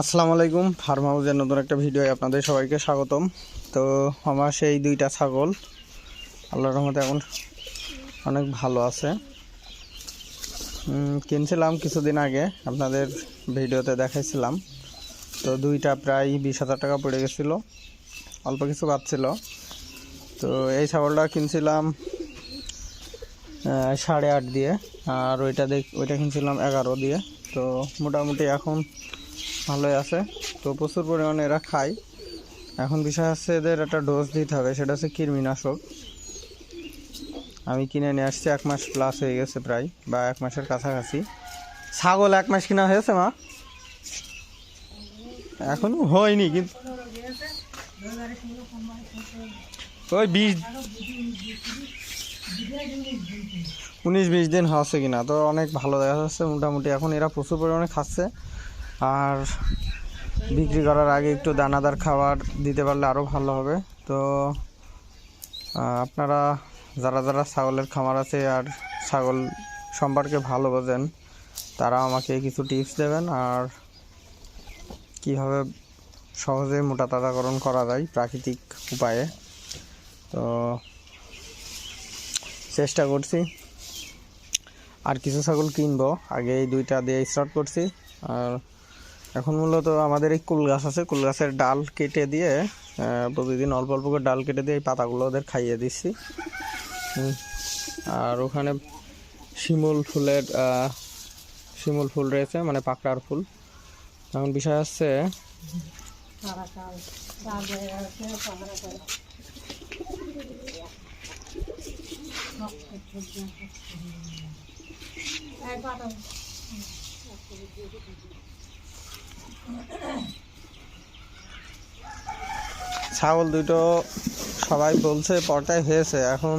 আসসালামু আলাইকুম, ফার্ম হাউসের নতুন একটা ভিডিও আপনাদের সবাইকে স্বাগতম। তো আমার সেই দুইটা ছাগল, আল্লাহর রহমতে এখন অনেক ভালো আছে। কিনছিলাম কিছুদিন আগে, আপনাদের ভিডিওতে দেখাইছিলাম। তো দুইটা প্রায় বিশ হাজার টাকা পড়ে গেছিল, অল্প কিছু পাচ্ছিল তো এই ছাগলটা কিনছিলাম সাড়ে আট দিয়ে, আর ওইটা দেখ, ওইটা কিনছিলাম এগারো দিয়ে। তো মোটামুটি এখন ভালোই আছে। তো প্রচুর পরিমাণে এরা খায়। এখন বিষয় হচ্ছে এদের একটা ডোজ দিতে হবে, সেটা হচ্ছে কৃমিনাশক। আমি কিনে নিয়ে আসছি, এক মাস প্লাস হয়ে গেছে প্রায়, বা এক মাসের কাছাকাছি। ছাগল এক মাস কিনা হয়েছে, মা? এখনও হয়নি, কিন্তু ওই বিশ উনিশ বিশ দিন হচ্ছে কিনা, তো অনেক ভালো দেখা যাচ্ছে। মোটামুটি এখন এরা প্রচুর পরিমাণে খাচ্ছে। আর বিক্রি করার আগে একটু দানাদার খাবার দিতে পারলে আরও ভালো হবে। তো আপনারা যারা যারা ছাগলের খামার আছে আর ছাগল সম্পর্কে ভালো বোঝেন, তারা আমাকে কিছু টিপস দেবেন আর কীভাবে সহজে মোটা তাজাকরণ করা যায় প্রাকৃতিক উপায়ে। তো, চেষ্টা করছি। আর কিছু ছাগল কিনবো। আগে এই দুইটা দিয়ে স্টার্ট করছি। আর এখন মূলত আমাদের এই কুল গাছ আছে, কুল গাছের ডাল কেটে দিয়ে প্রতিদিন অল্প অল্প করে ডাল কেটে দিয়ে এই পাতাগুলো ওদের খাইয়ে দিচ্ছি। আর ওখানে শিমুল ফুলের শিমুল ফুল রয়েছে মানে পাকড়ার ফুল। এখন বিষয় হচ্ছে ছাগল দুটো সবাই বলছে পর্দায় হয়েছে এখন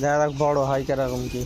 দেখা যাক বড় হয় কীরকম কি?